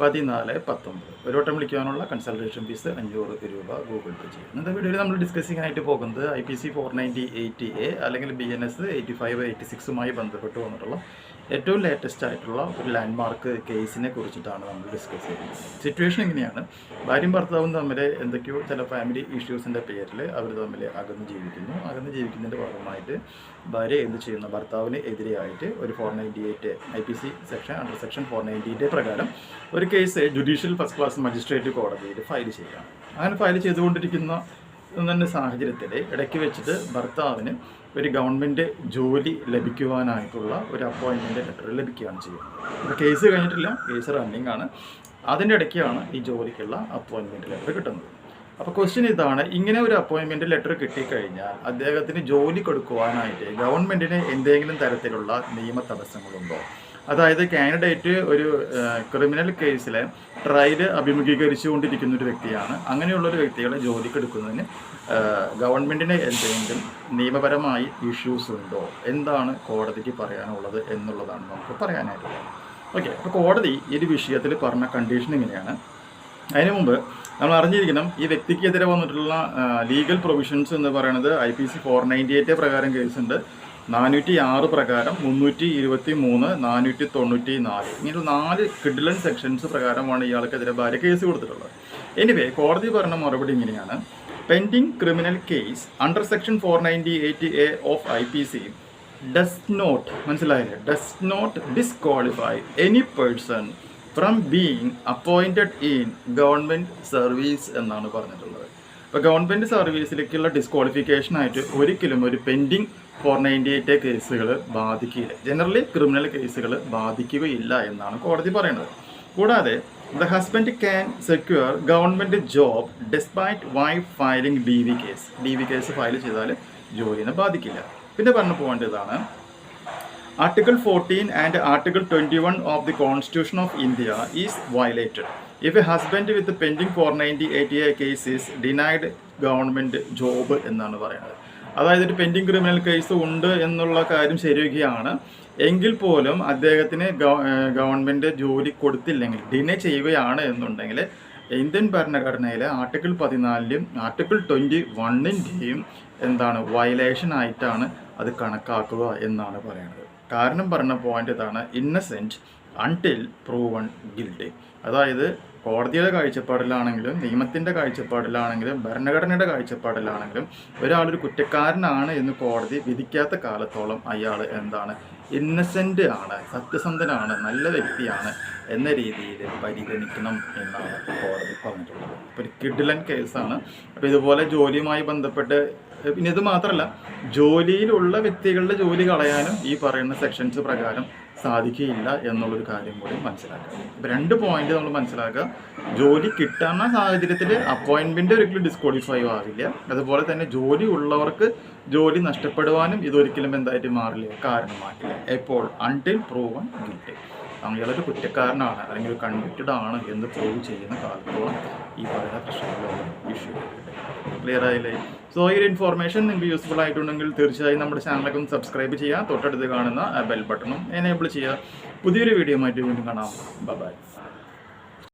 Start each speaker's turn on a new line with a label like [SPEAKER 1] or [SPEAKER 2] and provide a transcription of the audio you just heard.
[SPEAKER 1] പതിനാല് പത്തൊമ്പത്. ഒരു വട്ടം വിളിക്കാനുള്ള കൺസൾട്ടേഷൻ ഫീസ് അഞ്ഞൂറ് രൂപ ഗൂഗിൾ പേ ചെയ്യും. ഇന്നത്തെ വീഡിയോയിൽ നമ്മൾ ഡിസ്കസ് ചെയ്യാനായിട്ട് പോകുന്നത് I P C four ninety eighty A അല്ലെങ്കിൽ B N S eighty five eighty സിക്സുമായി ബന്ധപ്പെട്ട് വന്നിട്ടുള്ള ഏറ്റവും ലേറ്റസ്റ്റ് ആയിട്ടുള്ള ഒരു ലാൻഡ് മാർക്ക് കേസിനെ കുറിച്ചിട്ടാണ് നമ്മൾ ഡിസ്കസ് ചെയ്യുന്നത്. സിറ്റുവേഷൻ എങ്ങനെയാണ്? ഭാര്യയും ഭർത്താവും തമ്മിൽ എന്തൊക്കെയോ ചില ഫാമിലി ഇഷ്യൂസിന്റെ പേരിൽ അവർ തമ്മിൽ അകന്ന് ജീവിക്കുന്നു. അകന്ന് ജീവിക്കുന്നതിന്റെ ഭാഗമായിട്ട് ഭാര്യ എന്ത് ചെയ്യുന്നു? ഭർത്താവിന് എതിരെയായിട്ട് ഒരു four ninety eight I P C section under section four ninety eight പ്രകാരം ഒരു case judicial first class magistrate കോടതിയിൽ ഫയൽ ചെയ്യാം അങ്ങനെ ഫയൽ ചെയ്തുകൊണ്ടിരിക്കുന്ന തന്നെ സാഹചര്യത്തിൽ ഇടയ്ക്ക് വെച്ചിട്ട് ഭർത്താവിന് ഒരു ഗവൺമെന്റ് ജോലി ലഭിക്കുവാനായിട്ടുള്ള ഒരു അപ്പോയിൻമെന്റ് ലെറ്റർ ലഭിക്കുകയാണ് ചെയ്യുന്നത്. അപ്പോൾ കേസ് കഴിഞ്ഞിട്ടില്ല കേസ് റണ്ണിങ് ആണ്. അതിന്റെ ഇടയ്ക്കാണ് ഈ ജോലിക്കുള്ള അപ്പോയിൻമെന്റ് ലെറ്റർ കിട്ടുന്നത്. അപ്പോൾ ക്വസ്റ്റ്യൻ ഇതാണ് ഇങ്ങനെ ഒരു അപ്പോയിൻമെന്റ് ലെറ്റർ കിട്ടിക്കഴിഞ്ഞാൽ അദ്ദേഹത്തിന് ജോലി കൊടുക്കുവാനായിട്ട് ഗവൺമെന്റിന് എന്തെങ്കിലും തരത്തിലുള്ള നിയമ തടസ്സങ്ങളുണ്ടോ? അതായത് കാൻഡിഡേറ്റ് ഒരു ക്രിമിനൽ കേസിലെ ട്രയൽ അഭിമുഖീകരിച്ചുകൊണ്ടിരിക്കുന്ന ഒരു വ്യക്തിയാണ്. അങ്ങനെയുള്ള ഒരു വ്യക്തികളെ ജോലിക്ക് എടുക്കുന്നതിന് ഗവൺമെന്റിന് എന്തെങ്കിലും നിയമപരമായി ഇഷ്യൂസ് ഉണ്ടോ? എന്താണ് കോടതിക്ക് പറയാനുള്ളത് എന്നുള്ളതാണ് നമുക്ക് പറയാനായിട്ടുള്ളത് ഓക്കെ അപ്പോൾ കോടതി ഈ ഒരു വിഷയത്തിൽ പറഞ്ഞ കണ്ടീഷൻ ഇങ്ങനെയാണ്. അതിനു മുമ്പ് നമ്മൾ അറിഞ്ഞിരിക്കണം ഈ വ്യക്തിക്കെതിരെ വന്നിട്ടുള്ള ലീഗൽ പ്രൊവിഷൻസ് എന്ന് പറയുന്നത് I P C four ninety eight പ്രകാരം കേസുണ്ട് നാനൂറ്റി ആറ് പ്രകാരം മുന്നൂറ്റി ഇരുപത്തി മൂന്ന് നാനൂറ്റി തൊണ്ണൂറ്റി നാല് ഇങ്ങനെ നാല് കിഡിലൻ സെക്ഷൻസ് പ്രകാരമാണ് ഇയാൾക്കെതിരെ ഭാര്യ കേസ് കൊടുത്തിട്ടുള്ളത്. എനിവേ കോടതി പറഞ്ഞ മറുപടി ഇങ്ങനെയാണ്. Pending criminal case under section four ninety eight A of I P C does not മനസ്സിലായില്ലേ? Does not disqualify any person from being appointed in government service എന്നാണ് പറഞ്ഞിട്ടുള്ളത്. ഇപ്പോൾ ഗവൺമെന്റ് സർവീസിലേക്കുള്ള ഡിസ്ക്വാളിഫിക്കേഷനായിട്ട് ഒരിക്കലും ഒരു പെൻഡിങ് ഫോർ നയന്റി എയ്റ്റ് കേസുകൾ ബാധിക്കില്ല generally criminal കേസുകൾ ബാധിക്കുകയില്ല എന്നാണ് കോടതി പറയുന്നത്. കൂടാതെ the husband can secure government job despite wife filing D V case D V case file ചെയ്താൽ ജോലിനെ ബാധിക്കില്ല. പിന്നെ പറഞ്ഞു പോകേണ്ടതാണ് article fourteen and article twenty one of the constitution of India is violated if a husband with pending four ninety eighty A case is denied government job എന്നാണ് പറയുന്നത്. അതായത് ഒരു പെൻഡിങ് ക്രിമിനൽ കേസ് ഉണ്ട് എന്നുള്ള കാര്യം ശരിയൊക്കെയാണ് എങ്കിൽ പോലും അദ്ദേഹത്തിന് ഗവൺമെന്റ് ജോലി കൊടുത്തില്ലെങ്കിൽ ഡിനേ ചെയ്യുകയാണ് എന്നുണ്ടെങ്കിൽ ഇന്ത്യൻ ഭരണഘടനയിലെ ആർട്ടിക്കിൾ പതിനാലിലും ആർട്ടിക്കിൾ ട്വന്റി വണ്ണിന്റെയും എന്താണ് വയലേഷൻ ആയിട്ടാണ് അത് കണക്കാക്കുക എന്നാണ് പറയുന്നത്. കാരണം പറഞ്ഞ പോയിന്റ് ഇതാണ് ഇന്നസെന്റ് അൺടിൽ പ്രൂവൺ ഗിൽഡി അതായത് കോടതിയുടെ കാഴ്ചപ്പാടിലാണെങ്കിലും നിയമത്തിന്റെ കാഴ്ചപ്പാടിലാണെങ്കിലും ഭരണഘടനയുടെ കാഴ്ചപ്പാടിലാണെങ്കിലും ഒരാളൊരു കുറ്റക്കാരനാണ് എന്ന് കോടതി വിധിക്കാത്ത കാലത്തോളം അയാൾ എന്താണ് ഇന്നസെന്റ് ആണ് സത്യസന്ധനാണ് നല്ല വ്യക്തിയാണ് എന്ന രീതിയിൽ പരിഗണിക്കണം എന്നാണ് കോടതി പറഞ്ഞിട്ടുള്ളത്. അപ്പോൾ ഒരു കിഡിലൻ കേസാണ്. അപ്പോൾ ഇതുപോലെ ജോലിയുമായി ബന്ധപ്പെട്ട് പിന്നെ ഇത് മാത്രമല്ല ജോലിയിലുള്ള വ്യക്തികളുടെ ജോലി കളയാനും ഈ പറയുന്ന സെക്ഷൻസ് പ്രകാരം സാധിക്കുകയില്ല എന്നുള്ളൊരു കാര്യം കൂടി മനസ്സിലാക്കുക ഇപ്പം രണ്ട് പോയിന്റ് നമ്മൾ മനസ്സിലാക്കുക. ജോലി കിട്ടുന്ന സാഹചര്യത്തിൽ അപ്പോയിൻമെന്റ് ഒരിക്കലും ഡിസ്ക്വാളിഫൈ ആവില്ല. അതുപോലെ തന്നെ ജോലി ഉള്ളവർക്ക് ജോലി നഷ്ടപ്പെടുവാനും ഇതൊരിക്കലും എന്തായിട്ട് മാറില്ല കാരണമാക്കില്ല എപ്പോൾ അൺടിൽ പ്രൂവൺ ഗിൽറ്റി അയാളൊരു കുറ്റക്കാരനാണ് അല്ലെങ്കിൽ കൺവിക്റ്റഡ് ആണ് എന്ന് പ്രൂവ് ചെയ്യുന്ന കാലത്തോളം ഈ പറയുന്ന പ്രശ്നങ്ങളോട് ഇഷ്യൂ ക്ലിയർ ആയില്ലേ? സോ ഈ ഒരു ഇൻഫോർമേഷൻ നിങ്ങൾക്ക് യൂസ്ഫുൾ ആയിട്ടുണ്ടെങ്കിൽ തീർച്ചയായും നമ്മുടെ ചാനലൊക്കെ ഒന്ന് സബ്സ്ക്രൈബ് ചെയ്യുക. തൊട്ടടുത്ത് കാണുന്ന ബെൽ ബട്ടണും എനേബിൾ ചെയ്യുക. പുതിയൊരു വീഡിയോ ആയിട്ട് വീണ്ടും കാണാം. ബൈ